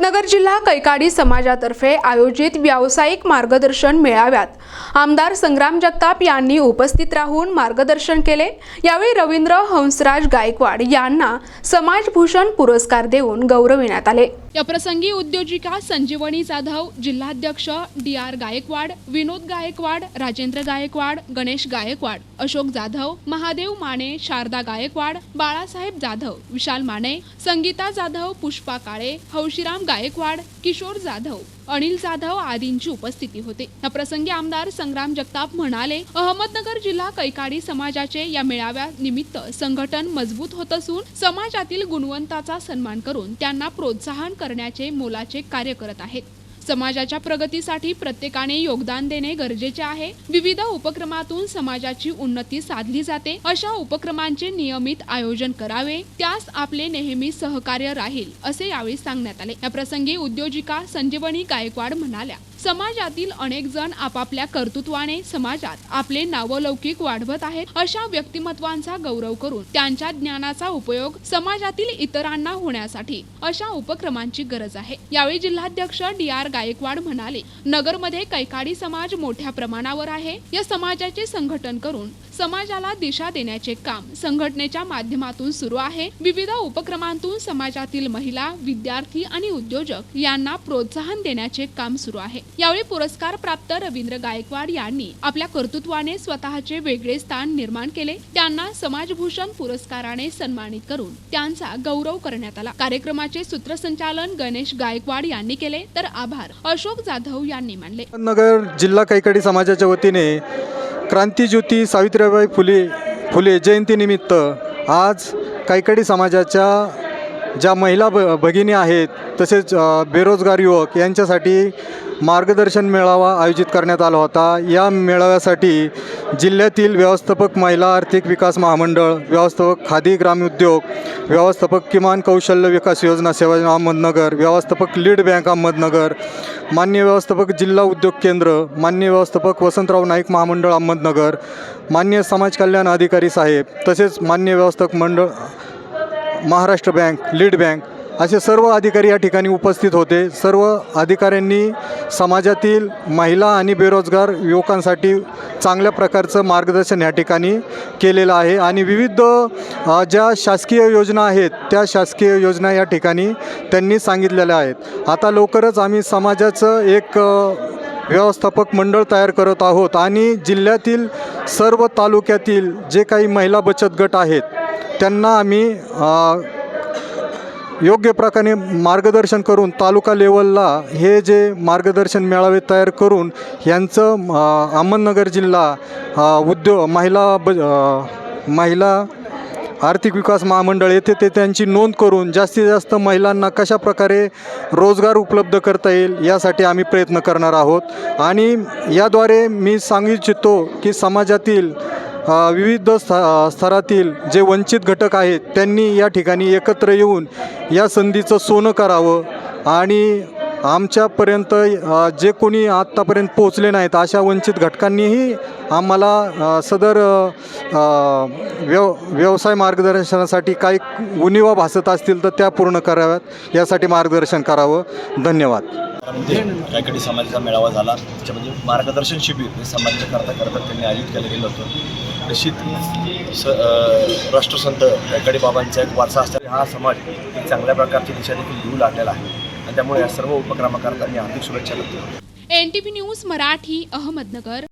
अहमदनगर जिल्हा कैकाडी समाजातर्फे आयोजित व्यावसायिक मार्गदर्शन मेळाव्यात आमदार संग्राम जगताप यांनी उपस्थित राहून मार्गदर्शन केले. यावेळी रवींद्र हंसराज गायकवाड यांना समाजभूषण पुरस्कार देऊन गौरविण्यात आले. या प्रसंगी उद्योजिका संजीवनी जाधव जिल्हाध्यक्ष डी आर गायकवाड विनोद गायकवाड राजेंद्र गायकवाड गणेश गायकवाड अशोक जाधव महादेव माने शारदा गायकवाड बाळासाहेब जाधव विशाल माने संगीता जाधव पुष्पा काळे हौशीराम गायकवाड किशोर जाधव अनिल जाधव आदींची उपस्थिती होते. या प्रसंगी आमदार संग्राम जगताप म्हणाले अहमदनगर जिल्हा कैकाडी समाजाचे या मेळाव्या निमित्त संघटन मजबूत होत असून समाजातील गुणवंताचा सन्मान करून त्यांना प्रोत्साहन करण्याचे मोलाचे कार्य करत आहेत. समाजाच्या प्रगतीसाठी प्रत्येकाने योगदान देणे गरजेचे आहे. विविध उपक्रमातून समाजाची उन्नती साधली जाते. अशा उपक्रमांचे नियमित आयोजन करावे. त्यास आपले नेहमी सहकार्य राहील असे यावेळी सांगण्यात आले. या प्रसंगी उद्योजिका संजीवनी गायकवाड म्हणाल्या. समाजातील अनेक जण आपापल्या कर्तृत्वाने समाजात आपले नावलौकिक वाढवत आहेत अशा व्यक्तिमत्वांचा गौरव करून त्यांच्या ज्ञानाचा उपयोग समाजातील इतरांना होण्यासाठी अशा उपक्रमांची गरज आहे. यावेळी जिल्हाध्यक्ष डी आर गायकवाड म्हणाले नगरमध्ये कैकाडी समाज मोठ्या प्रमाणावर आहे. या समाजाचे संघटन करून समाजाला दिशा देण्याचे काम संघटनेच्या माध्यमातून सुरू आहे. विविध उपक्रमांतून समाजातील महिला विद्यार्थी आणि उद्योजक यांना प्रोत्साहन देण्याचे काम सुरू आहे. यावेळी पुरस्कार प्राप्त रवींद्र गायकवाड यांनी आपल्या कर्तृत्वाने स्वतःचे वेगळे स्थान निर्माण केले. त्यांना समाजभूषण पुरस्काराने सन्मानित करून त्यांचा गौरव करण्यात आला. कार्यक्रमाचे सूत्रसंचालन गणेश गायकवाड यांनी केले. तर आभार अशोक जाधव यांनी मानले. नगर जिल्हा कैकडी समाजाच्या वतीने क्रांतीज्योती सावित्रीबाई फुले फुले जयंतीनिमित्त आज कैकडी समाजाच्या ज्या महिला ब भगिनी आहेत तसेच बेरोजगार युवक यांच्यासाठी मार्गदर्शन मेळावा आयोजित करण्यात आला होता. या मेळाव्यासाठी जिल्ह्यातील व्यवस्थापक महिला आर्थिक विकास महामंडळ व्यवस्थापक खादी ग्रामोद्योग व्यवस्थापक किमान कौशल्य विकास योजना सेवा अहमदनगर व्यवस्थापक लीड बँक अहमदनगर मान्य व्यवस्थापक जिल्हा उद्योग केंद्र मान्य व्यवस्थापक वसंतराव नाईक महामंडळ अहमदनगर मान्य समाज कल्याण अधिकारी साहेब तसेच मान्य व्यवस्थापक मंडळ महाराष्ट्र बँक लीड बँक असे सर्व अधिकारी या ठिकाणी उपस्थित होते. सर्व अधिकाऱ्यांनी समाजातील महिला आणि बेरोजगार युवकांसाठी चांगल्या प्रकारचं मार्गदर्शन या ठिकाणी केलेलं आहे. आणि विविध ज्या शासकीय योजना आहेत त्या शासकीय योजना या ठिकाणी त्यांनी सांगितलेल्या आहेत. आता लवकरच आम्ही समाजाचं एक व्यवस्थापक मंडळ तयार करत आहोत. आणि जिल्ह्यातील सर्व तालुक्यातील जे काही महिला बचत गट आहेत त्यांना आम्ही योग्य प्रकारे मार्गदर्शन करून तालुका लेवलला हे जे मार्गदर्शन मेळावे तयार करून यांचं अहमदनगर जिल्हा उद्योग महिला ब महिला आर्थिक विकास महामंडळ येथे ते त्यांची नोंद करून जास्तीत जास्त महिलांना कशा प्रकारे रोजगार उपलब्ध करता येईल यासाठी आम्ही प्रयत्न करणार आहोत. आणि याद्वारे मी सांगू इच्छितो की समाजातील विविध स्त स्तरातील जे वंचित घटक आहेत त्यांनी या ठिकाणी एकत्र येऊन या संधीचं सोनं करावं आणि आमच्यापर्यंत जे कोणी आत्तापर्यंत पोहोचले नाहीत अशा वंचित घटकांनीही आम्हाला सदर व्यव व्यवसाय मार्गदर्शनासाठी काही उणिवा भासत असतील तर त्या पूर्ण कराव्यात. यासाठी मार्गदर्शन करावं. धन्यवाद. काहीकडे समाजाचा मेळावा झाला. म्हणजे मार्गदर्शन शिबिर हे समाजाच्या करता करता त्यांनी आयोजित केलं गेलं होतं. निश्चित स राष्ट्रसंत काहीकडे बाबांचा एक वारसा असताना हा समाज एक चांगल्या प्रकारची दिशा देखील घेऊ लागलेला आहे. आणि त्यामुळे या सर्व उपक्रमाकरता मी हार्दिक शुभेच्छा देतो N T P news Marathi Ahmednagar.